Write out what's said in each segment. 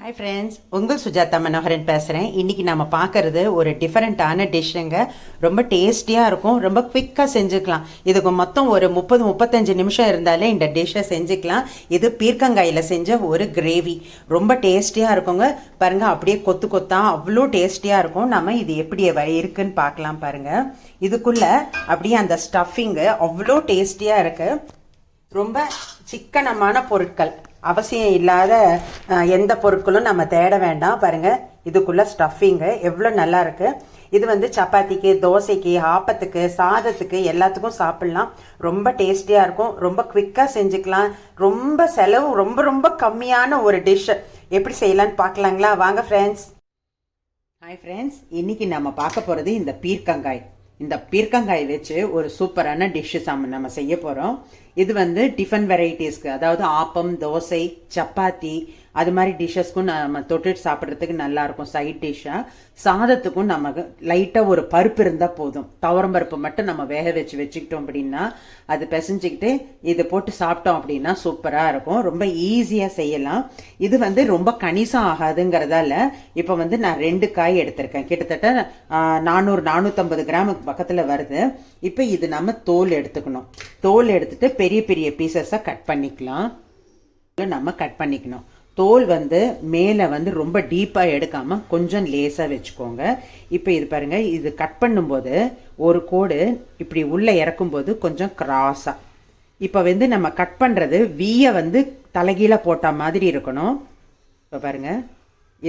Hi friends உங்கள் சுஜாதா மனோகரன் பேசுகிறேன் இன்றைக்கி நம்ம பார்க்குறது ஒரு டிஃப்ரெண்ட்டான டிஷ்ஷுங்க ரொம்ப டேஸ்டியாக இருக்கும். ரொம்ப குவிக்காக செஞ்சுக்கலாம். இதுக்கு மொத்தம் ஒரு முப்பது முப்பத்தஞ்சு நிமிஷம் இருந்தாலே இந்த டிஷ்ஷை செஞ்சுக்கலாம். இது பீர்க்கங்காயில் செஞ்ச ஒரு கிரேவி ரொம்ப டேஸ்டியாக இருக்குங்க. பாருங்கள் அப்படியே கொத்து கொத்தாக அவ்வளோ டேஸ்டியாக இருக்கும். நம்ம இது எப்படி இருக்குன்னு பார்க்கலாம் பாருங்கள் இதுக்குள்ளே அப்படியே அந்த ஸ்டஃபிங்கு அவ்வளோ டேஸ்டியாக இருக்குது ரொம்ப சிக்கனமான பொருட்கள். அவசியம் இல்லாத எந்த பொருட்களும் நம்ம தேட வேண்டாம். பாருங்க இதுக்குள்ள ஸ்டஃபிங்கு எவ்வளோ நல்லா இருக்கு. இது வந்து சப்பாத்திக்கு தோசைக்கு ஆப்பத்துக்கு சாதத்துக்கு எல்லாத்துக்கும் சாப்பிடலாம். ரொம்ப டேஸ்டியாக இருக்கும். ரொம்ப குவிக்காக செஞ்சுக்கலாம். ரொம்ப செலவு ரொம்ப ரொம்ப கம்மியான ஒரு டிஷ் எப்படி செய்யலாம்னு பார்க்கலாங்களா? வாங்க ஃப்ரெண்ட்ஸ் ஹாய் ஃப்ரெண்ட்ஸ் இன்னைக்கு நம்ம பார்க்க போகிறது இந்த பீர்க்கங்காய். இந்த பீர்க்கங்காய் வச்சு ஒரு சூப்பரான டிஷ்ஷு சாம நம்ம செய்ய போகிறோம் இது வந்து டிஃபன் வெரைட்டிஸ்க்கு. அதாவது ஆப்பம் தோசை சப்பாத்தி அது மாதிரி டிஷ்ஷஸ்க்கும் நம்ம தொட்டுட்டு சாப்பிட்றதுக்கு நல்லா இருக்கும் சைட் டிஷ்ஷாக சாதத்துக்கும் நமக்கு லைட்டாக ஒரு பருப்பு இருந்தால் போதும். துவரம் பருப்பு மட்டும் நம்ம வேக வச்சு வச்சுக்கிட்டோம் அப்படின்னா அது பிசைஞ்சிக்கிட்டு இதை போட்டு சாப்பிட்டோம் அப்படின்னா சூப்பராக இருக்கும். ரொம்ப ஈஸியாக செய்யலாம். இது வந்து ரொம்ப கணிசம் ஆகாதுங்கிறதால இப்போ வந்து நான் ரெண்டு காய் எடுத்திருக்கேன். கிட்டத்தட்ட நானூறு நானூற்றம்பது கிராமுக்கு பக்கத்தில் வருது. இப்போ இது நம்ம தோல் எடுத்துக்கணும். தோல் எடுத்துட்டு பெரிய பெரிய பீசஸாக கட் பண்ணிக்கலாம். நம்ம கட் பண்ணிக்கணும். தோல் வந்து மேலே வந்து ரொம்ப டீப்பாக எடுக்காமல் கொஞ்சம் லேசாக வச்சுக்கோங்க. இப்போ இது பாருங்க இது கட் பண்ணும்போது ஒரு கோடு இப்படி உள்ளே இறக்கும்போது கொஞ்சம் கிராஸாக இப்போ வந்து நம்ம கட் பண்ணுறது வீயை வந்து தலைகீழே போட்ட மாதிரி இருக்கணும். இப்போ பாருங்க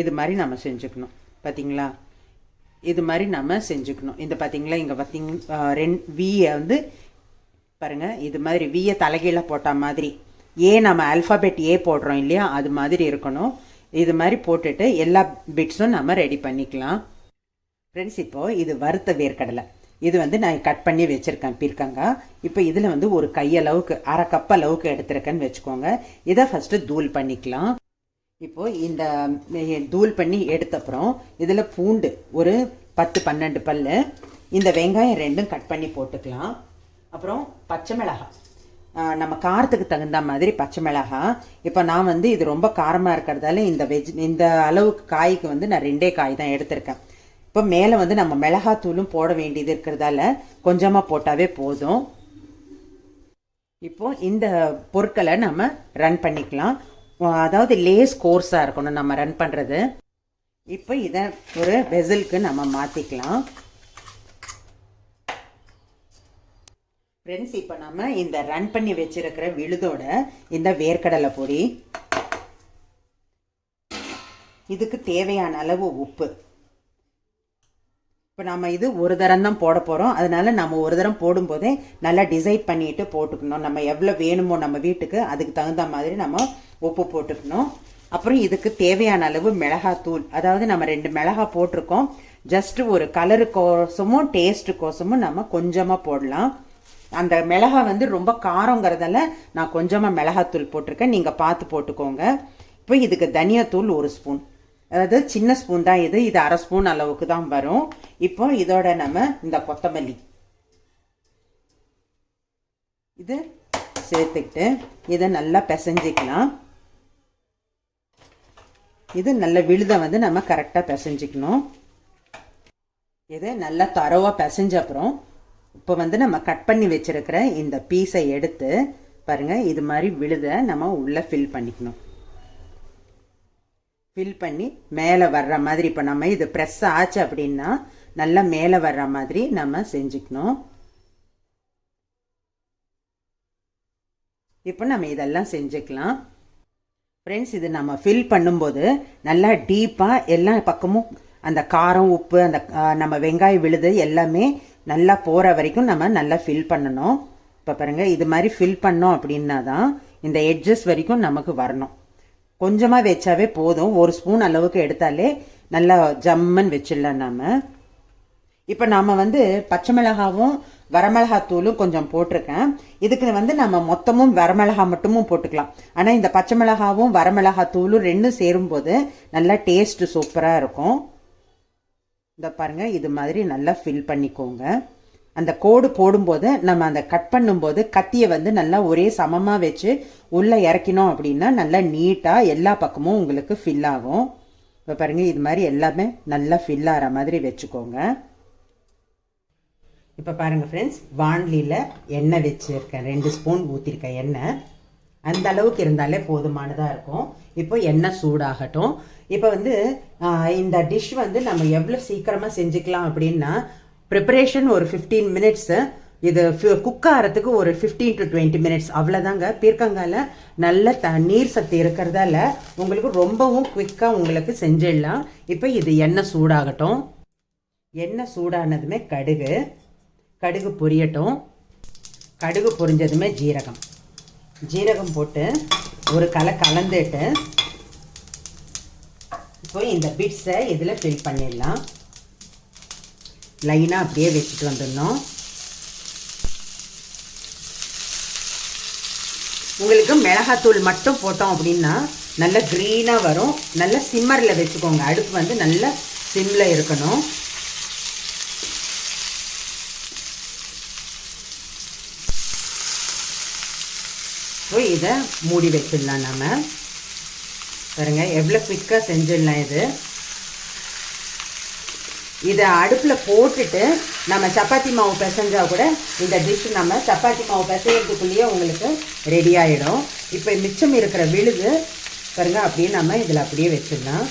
இது மாதிரி நம்ம செஞ்சுக்கணும். பார்த்தீங்களா இது மாதிரி நம்ம செஞ்சுக்கணும். இந்த பார்த்தீங்களா இங்கே பார்த்தீங்க ரெண்டு வீயை வந்து பாருங்கள் இது மாதிரி வியை தலைகீழ போட்ட மாதிரி. ஏ நம்ம அல்ஃபாபெட் ஏ போடுறோம் இல்லையா அது மாதிரி இருக்கணும். இது மாதிரி போட்டுட்டு எல்லா பிட்ஸும் நம்ம ரெடி பண்ணிக்கலாம். ஃப்ரெண்ட்ஸ் இப்போது இது வறுத்த வேர்க்கடலை. இது வந்து நான் கட் பண்ணி வச்சுருக்கேன் பீர்க்கங்காய் இப்போ இதில் வந்து ஒரு கையளவுக்கு அரை கப் அளவுக்கு எடுத்திருக்கேன்னு வச்சுக்கோங்க. இதை ஃபஸ்ட்டு தூள் பண்ணிக்கலாம். இப்போ இந்த தூள் பண்ணி எடுத்தப்புறம் இதில் பூண்டு ஒரு பத்து பன்னெண்டு பல் இந்த வெங்காயம் ரெண்டும் கட் பண்ணி போட்டுக்கலாம். அப்புறம் பச்சை மிளகாய் நம்ம காரத்துக்கு தகுந்த மாதிரி பச்சை மிளகாய் இப்போ நான் வந்து இது ரொம்ப காரமாக இருக்கிறதால இந்த வெஜ் இந்த அளவுக்கு காய்க்கு வந்து நான் ரெண்டே காய் தான் எடுத்திருக்கேன். இப்போ மேலே வந்து நம்ம மிளகாத்தூளும் போட வேண்டியது இருக்கிறதால கொஞ்சமாக போட்டாவே போதும். இப்போ இந்த பொருட்களை நம்ம ரன் பண்ணிக்கலாம். அதாவது லேஸ் கோர்ஸாக இருக்கணும் நம்ம ரன் பண்ணுறது இப்போ இதை ஒரு வெசலுக்கு நம்ம மாற்றிக்கலாம் ஃப்ரெண்ட்ஸ் இப்போ நம்ம இந்த ரன் பண்ணி வச்சிருக்கிற விழுதோட இந்த வேர்க்கடலை பொடி. இதுக்கு தேவையான அளவு உப்பு. இப்போ நம்ம இது ஒரு தரம் தான் போட போகிறோம் அதனால நம்ம ஒரு தரம் போடும்போதே நல்லா டிசைட் பண்ணிட்டு போட்டுக்கணும். நம்ம எவ்வளோ வேணுமோ நம்ம வீட்டுக்கு அதுக்கு தகுந்த மாதிரி நம்ம உப்பு போட்டுக்கணும். அப்புறம் இதுக்கு தேவையான அளவு மிளகாத்தூள். அதாவது நம்ம ரெண்டு மிளகாய் போட்டிருக்கோம். ஜஸ்ட் ஒரு கலருக்கோசமும் டேஸ்ட்டுக்கோசமும் நம்ம கொஞ்சமாக போடலாம். அந்த மிளகா வந்து ரொம்ப காரங்கிறதால நான் கொஞ்சமாக மிளகாத்தூள் போட்டிருக்கேன். நீங்கள் பார்த்து போட்டுக்கோங்க. இப்போ இதுக்கு தனியாத்தூள் ஒரு ஸ்பூன். அதாவது சின்ன ஸ்பூன் தான் இது. இது அரை ஸ்பூன் அளவுக்கு தான் வரும். இப்போ இதோட நம்ம இந்த கொத்தமல்லி. இது சேர்த்துக்கிட்டு இதை நல்லா பிசைஞ்சிக்கலாம். இது நல்ல விழுதை வந்து நம்ம கரெக்டாக பிசைஞ்சிக்கணும். இதை நல்லா தரவாக பிசைஞ்ச அப்புறம் இப்போ வந்து நம்ம கட் பண்ணி வச்சிருக்கிற இந்த பீஸை எடுத்து பாருங்க இது மாதிரி விழுத நம்ம உள்ள ஃபில் பண்ணிக்கணும். ஃபில் பண்ணி மேலே வர்ற மாதிரி இப்போ நம்ம இது ப்ரெஸ் ஆச்சு அப்படின்னா நல்லா மேலே வர்ற மாதிரி நம்ம செஞ்சுக்கணும். இப்போ நம்ம இதெல்லாம் செஞ்சுக்கலாம். ஃப்ரெண்ட்ஸ் இது நம்ம ஃபில் பண்ணும்போது நல்லா டீப்பாக எல்லா பக்கமும் அந்த காரம் உப்பு அந்த நம்ம வெங்காயம் விழுது எல்லாமே நல்லா போகிற வரைக்கும் நம்ம நல்லா ஃபில் பண்ணணும். இப்போ பாருங்கள் இது மாதிரி ஃபில் பண்ணோம் அப்படின்னா தான் இந்த எட்ஜஸ் வரைக்கும் நமக்கு வரணும். கொஞ்சமாக வச்சாவே போதும். ஒரு ஸ்பூன் அளவுக்கு எடுத்தாலே நல்லா ஜம்மன் வச்சிடலாம் நாம். இப்போ நாம் வந்து பச்சை மிளகாவும் வரமிளகாத்தூளும் கொஞ்சம் போட்டிருக்கேன். இதுக்கு வந்து நம்ம மொத்தமும் வரமிளகா மட்டுமும் போட்டுக்கலாம். ஆனால் இந்த பச்சை மிளகாவும் வரமிளகாத்தூளும் ரெண்டும் சேரும்போது நல்லா டேஸ்ட்டு சூப்பராக இருக்கும். இந்த பாருங்க இது மாதிரி நல்லா ஃபில் பண்ணிக்கோங்க. அந்த கோடு போடும்போது நம்ம அந்த கட் பண்ணும்போது கத்தியை வந்து நல்லா ஒரே சமமாக வச்சு உள்ளே இறக்கினோம் அப்படின்னா நல்லா நீட்டாக எல்லா பக்கமும் உங்களுக்கு ஃபில் ஆகும். இப்போ பாருங்கள் இது மாதிரி எல்லாமே நல்லா ஃபில் ஆகிற மாதிரி வச்சுக்கோங்க. இப்போ பாருங்கள் ஃப்ரெண்ட்ஸ் வான்லியில் எண்ணெய் வச்சுருக்கேன். ரெண்டு ஸ்பூன் ஊற்றிருக்கேன் எண்ணெய். அந்த அளவுக்கு இருந்தாலே போதுமானதாக இருக்கும். இப்போ எண்ணெய் சூடாகட்டும். இப்போ வந்து இந்த டிஷ் வந்து நம்ம எவ்வளோ சீக்கிரமாக செஞ்சுக்கலாம் அப்படின்னா ப்ரிப்பரேஷன் ஒரு ஃபிஃப்டீன் மினிட்ஸு இது குக் ஆகிறதுக்கு ஒரு ஃபிஃப்டீன் டு டுவெண்ட்டி மினிட்ஸ் அவ்வளோதாங்க பீர்க்கங்காயில் நல்ல த நீர் சத்து இருக்கிறதால உங்களுக்கு ரொம்பவும் குவிக்காக உங்களுக்கு செஞ்சிடலாம். இப்போ இது எண்ணெய் சூடாகட்டும். எண்ணெய் சூடானதுமே கடுகு. கடுகு பொரியட்டும். கடுகு பொரிஞ்சதுமே ஜீரகம். ஜீரகம் போட்டு ஒரு கலை கலந்துட்டு இப்போ இந்த பிட்ஸை இதில் ஃபில் பண்ணிடலாம். லைனாக அப்படியே வச்சுட்டு வந்துடணும். உங்களுக்கு மிளகாத்தூள் மட்டும் போட்டோம் அப்படின்னா நல்ல க்ரீனாக வரும். நல்ல சிம்மரில் வச்சுக்கோங்க. அடுப்பு வந்து நல்ல சிம்மில் இருக்கணும். இதை மூடி வச்சிடலாம் நம்ம பாருங்க எவ்வளோ குவிக்காக செஞ்சிடலாம் இது. இதை அடுப்பில் போட்டுட்டு நம்ம சப்பாத்தி மாவு பிசைஞ்சால் கூட இந்த டிஷ் நம்ம சப்பாத்தி மாவு பிசையிறதுக்குள்ளேயே உங்களுக்கு ரெடி ஆகிடும் இப்போ மிச்சம் இருக்கிற விழுது பாருங்க அப்படியே நம்ம இதில் அப்படியே வச்சிடலாம்.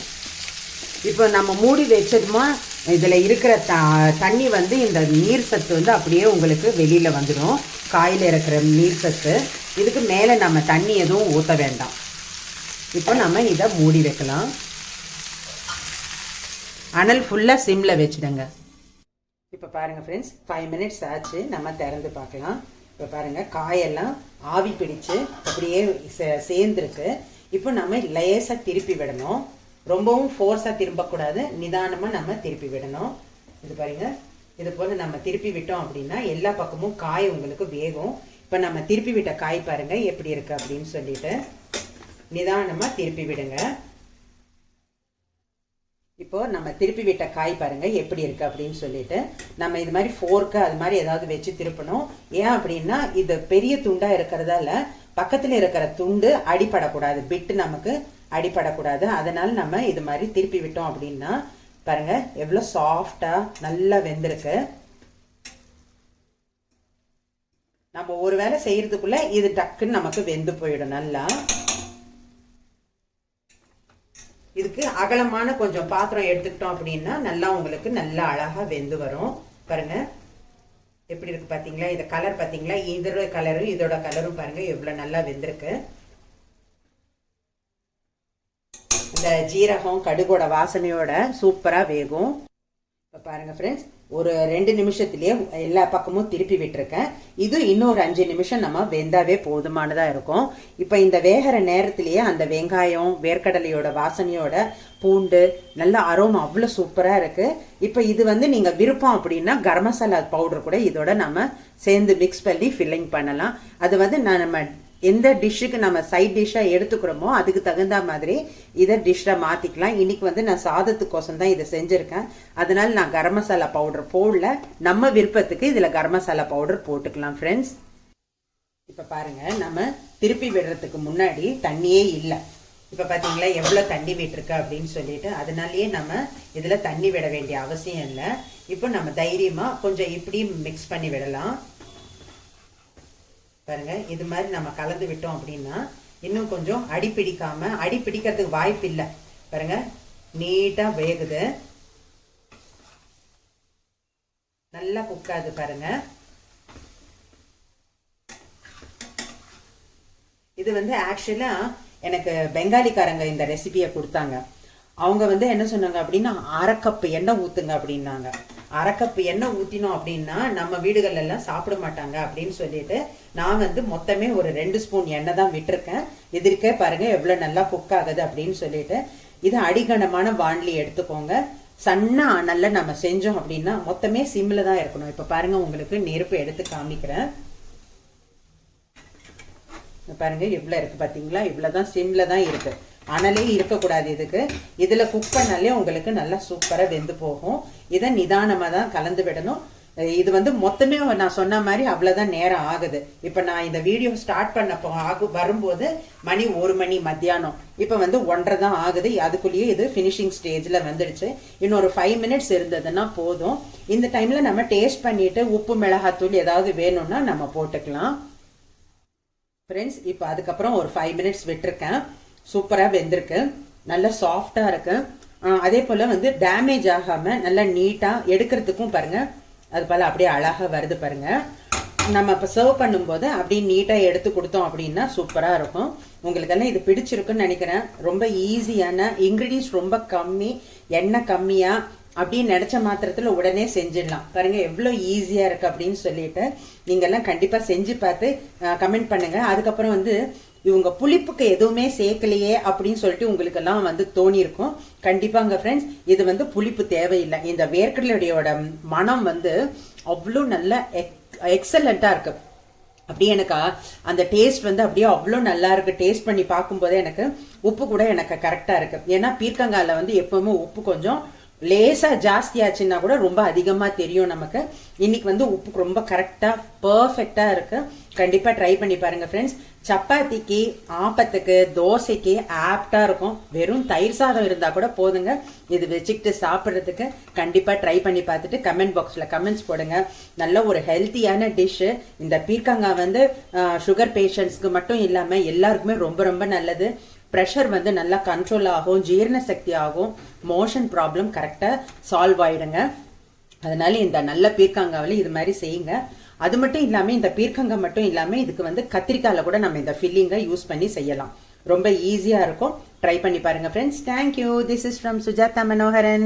இப்போ நம்ம மூடி வச்சதுமா இதில் இருக்கிற த தண்ணி வந்து இந்த நீர் சத்து வந்து அப்படியே உங்களுக்கு வெளியில் வந்துடும். காயில் இருக்கிற நீர் சத்து. இதுக்கு மேலே நம்ம தண்ணி எதுவும் ஊற்ற வேண்டாம். இப்போ நம்ம இதை மூடி வைக்கலாம். அனல் ஃபுல்லாக சிம்மில் வச்சுடுங்க. இப்போ பாருங்கள் ஃப்ரெண்ட்ஸ் ஃபைவ் மினிட்ஸ் ஆச்சு. நம்ம திறந்து பார்க்கலாம். இப்போ பாருங்கள் காயெல்லாம் ஆவி பிடிச்சு அப்படியே சே- சேர்ந்துருக்கு. இப்போ நம்ம லேசாக திருப்பி விடணும். ரொம்பவும் ஃபோர்ஸாக திரும்பக்கூடாது. நிதானமாக நம்ம திருப்பி விடணும். இது பாருங்க. இது போல் நம்ம திருப்பி விட்டோம் அப்படின்னா எல்லா பக்கமும் காய் உங்களுக்கு வேகும். இப்போ நம்ம திருப்பி விட்ட காய் பாருங்க எப்படி இருக்கு அப்படின்னு சொல்லிட்டு நிதானமாக திருப்பி விடுங்க. இப்போ நம்ம திருப்பி விட்ட காய் பாருங்க எப்படி இருக்கு அப்படின்னு சொல்லிட்டு நம்ம இது மாதிரி ஃபோர்க்கு அது மாதிரி ஏதாவது வச்சு திருப்பணும். ஏன் அப்படின்னா இது பெரிய துண்டா இருக்கிறதால பக்கத்தில் இருக்கிற துண்டு அடிபடக்கூடாது பிட்டு நமக்கு அடிபடக்கூடாது. அதனால நம்ம இது மாதிரி திருப்பி விட்டோம் அப்படின்னா பாருங்க எவ்வளோ சாஃப்டா நல்லா வெந்திருக்கு. நம்ம ஒரு வேளை செய்கிறதுக்குள்ளே இது டக்குன்னு நமக்கு வெந்து போயிடும் நல்லா. இதுக்கு அகலமான கொஞ்சம் பாத்திரம் எடுத்துக்கிட்டோம் அப்படின்னா நல்லா உங்களுக்கு நல்லா அழகாக வெந்து வரும். பாருங்க. எப்படி இருக்கு பார்த்தீங்களா இது கலர் பார்த்தீங்களா இதோட கலரும் இதோட கலரும் பாருங்க. எவ்வளோ நல்லா வெந்திருக்கு. இந்த ஜீரகம் கடுகோட வாசனையோட சூப்பராக வேகும். இப்போ பாருங்க ஃப்ரெண்ட்ஸ் ஒரு ரெண்டு நிமிஷத்துலேயே எல்லா பக்கமும் திருப்பி விட்டுருக்கேன். இது இன்னொரு அஞ்சு நிமிஷம் நம்ம வெந்தாவே போதுமானதாக இருக்கும். இப்போ இந்த வேகிற நேரத்திலேயே அந்த வெங்காயம் வேர்க்கடலையோட வாசனையோட பூண்டு நல்ல அரோமா அவ்வளோ சூப்பராக இருக்குது இப்போ இது வந்து நீங்கள் விருப்பம் அப்படின்னா கரம் மசாலா பவுடர் கூட இதோட நம்ம சேர்ந்து மிக்ஸ் பண்ணி ஃபில்லிங் பண்ணலாம். அது வந்து நான் நம்ம எந்த டிஷ்ஷுக்கு நம்ம சைட் டிஷ்ஷாக எடுத்துக்கிறோமோ அதுக்கு தகுந்த மாதிரி இதை டிஷ்ஷாக மாற்றிக்கலாம் இன்றைக்கி வந்து நான் சாதத்துக்கோசம் தான் இதை செஞ்சுருக்கேன். அதனால் நான் கரம் மசாலா பவுடர் போடல. நம்ம விருப்பத்துக்கு இதில் கரம் மசாலா பவுடர் போட்டுக்கலாம் ஃப்ரெண்ட்ஸ் இப்போ பாருங்க நம்ம திருப்பி விடுறதுக்கு முன்னாடி தண்ணியே இல்லை. இப்போ பார்த்தீங்களா எவ்வளோ தண்ணி விட்டுருக்கு அப்படின்னு சொல்லிட்டு அதனாலேயே நம்ம இதில் தண்ணி விட வேண்டிய அவசியம் இல்லை. இப்போ நம்ம தைரியமாக கொஞ்சம் இப்படி மிக்ஸ் பண்ணி விடலாம். பாருங்க இது மாதிரி நம்ம கலந்து விட்டோம் அப்படின்னா இன்னும் கொஞ்சம் அடி பிடிக்காம அடி பிடிக்கிறதுக்கு வாய்ப்பு இல்லை. பாருங்க நீட்டா வேகுது. நல்லா குக்காது பாருங்க. இது வந்து ஆக்சுவலா எனக்கு பெங்காலிக்காரங்க இந்த ரெசிபியை கொடுத்தாங்க. அவங்க வந்து என்ன சொன்னாங்க அப்படின்னா அரை கப்பு எண்ணெய் ஊத்துங்க அப்படின்னாங்க. அரைக்கப்பு எண்ணெய் ஊற்றினோம் அப்படின்னா நம்ம வீடுகள் எல்லாம் சாப்பிட மாட்டாங்க அப்படின்னு சொல்லிட்டு நான் வந்து மொத்தமே ஒரு ரெண்டு ஸ்பூன் எண்ணெய் தான் விட்டுருக்கேன். இதற்கே பாருங்க எவ்வளவு நல்லா குக் ஆகுது அப்படின்னு சொல்லிட்டு. இது அடிகனமான வாண்லி எடுத்துக்கோங்க. சன்னா அனல்ல நம்ம செஞ்சோம் அப்படின்னா மொத்தமே சிம்ல தான் இருக்கணும். இப்ப பாருங்க உங்களுக்கு நெருப்பு எடுத்து காமிக்கிறேன். பாருங்க இவ்வளோ இருக்கு பாத்தீங்களா? இவ்வளோதான் சிம்ல தான் இருக்கு. அனலே இருக்கக்கூடாது இதுக்கு. இதில் குக் பண்ணாலே உங்களுக்கு நல்லா சூப்பராக வெந்து போகும். இதை நிதானமாக தான் கலந்து விடணும். இது வந்து மொத்தமே நான் சொன்ன மாதிரி அவ்வளோதான் நேரம் ஆகுது. இப்போ நான் இந்த வீடியோ ஸ்டார்ட் பண்ணப்போ ஆகு வரும்போது மணி ஒரு மணி மத்தியானம். இப்போ வந்து ஒன்றரை தான் ஆகுது. அதுக்குள்ளேயே இது ஃபினிஷிங் ஸ்டேஜில் வந்துடுச்சு. இன்னொரு ஃபைவ் மினிட்ஸ் இருந்ததுன்னா போதும். இந்த டைமில் நம்ம டேஸ்ட் பண்ணிட்டு உப்பு மிளகாத்தூள் ஏதாவது வேணும்னா நம்ம போட்டுக்கலாம். ஃப்ரெண்ட்ஸ் இப்போ அதுக்கப்புறம் ஒரு ஃபைவ் மினிட்ஸ் விட்டுருக்கேன். சூப்பராக வெந்திருக்கு. நல்ல சாஃப்டாக இருக்கு. அதே போல் வந்து டேமேஜ் ஆகாமல் நல்லா நீட்டாக எடுக்கிறதுக்கும் பாருங்க. அது போல் அப்படியே அழகாக வருது பாருங்கள் நம்ம இப்போ சர்வ் பண்ணும்போது அப்படியே நீட்டாக எடுத்து கொடுத்தோம் அப்படின்னா சூப்பராக இருக்கும். உங்களுக்கெல்லாம் இது பிடிச்சிருக்குன்னு நினைக்கிறேன். ரொம்ப ஈஸியான இன்க்ரீடியன்ஸ் ரொம்ப கம்மி எண்ணெய் கம்மியாக அப்படின்னு நினச்ச மாத்திரத்தில் உடனே செஞ்சிடலாம். பாருங்கள் எவ்வளோ ஈஸியாக இருக்குது அப்படின்னு சொல்லிட்டு நீங்கள்லாம் கண்டிப்பாக செஞ்சு பார்த்து கமெண்ட் பண்ணுங்கள் அதுக்கப்புறம் வந்து இவங்க புளிப்புக்கு எதுவுமே சேர்க்கலையே அப்படின்னு சொல்லிட்டு உங்களுக்கு எல்லாம் வந்து தோணியிருக்கும். கண்டிப்பாங்க ஃப்ரெண்ட்ஸ் இது வந்து புளிப்பு தேவையில்லை. இந்த வேர்க்கடலையோட மனம் வந்து அவ்வளோ நல்ல எக்ஸலண்டா இருக்கு. அப்படியே எனக்கு அந்த டேஸ்ட் வந்து அப்படியே அவ்வளோ நல்லா இருக்கு. டேஸ்ட் பண்ணி பார்க்கும்போதே எனக்கு உப்பு கூட எனக்கு கரெக்டாக இருக்கு. ஏன்னா பீர்க்கங்காயில் வந்து எப்பவுமே உப்பு கொஞ்சம் லேசா ஜாஸ்தி ஆச்சுன்னா கூட ரொம்ப அதிகமா தெரியும் நமக்கு. இன்னைக்கு வந்து உப்பு ரொம்ப கரெக்டா பர்ஃபெக்டா இருக்கு. கண்டிப்பா ட்ரை பண்ணி பாருங்க ஃப்ரெண்ட்ஸ் சப்பாத்திக்கு ஆப்பத்துக்கு தோசைக்கு ஆப்டா இருக்கும். வெறும் தயிர் சாதம் இருந்தா கூட போதுங்க. இது வச்சுக்கிட்டு சாப்பிட்றதுக்கு கண்டிப்பா ட்ரை பண்ணி பார்த்துட்டு கமெண்ட் பாக்ஸ்ல கமெண்ட்ஸ் போடுங்க. நல்ல ஒரு ஹெல்த்தியான டிஷ்ஷு இந்த பீர்க்கங்காய் வந்து சுகர் பேஷண்ட்ஸ்க்கு மட்டும் இல்லாம எல்லாருக்குமே ரொம்ப ரொம்ப நல்லது. ப்ரெஷர் வந்து நல்லா கண்ட்ரோல் ஆகும் ஜீரண சக்தி ஆகும். மோஷன் ப்ராப்ளம் கரெக்டாக சால்வ் ஆயிடுங்க. அதனால இந்த நல்ல பீர்க்காங்காவில் இது மாதிரி செய்யுங்க. அது மட்டும் இல்லாமல் இந்த பீர்க்கங்கம் மட்டும் இல்லாமல் இதுக்கு வந்து கத்திரிக்காயில் கூட நம்ம இந்த ஃபில்லிங்கை யூஸ் பண்ணி செய்யலாம். ரொம்ப ஈஸியாக இருக்கும். ட்ரை பண்ணி பாருங்க friends thank you this is from Sujatha Manoharan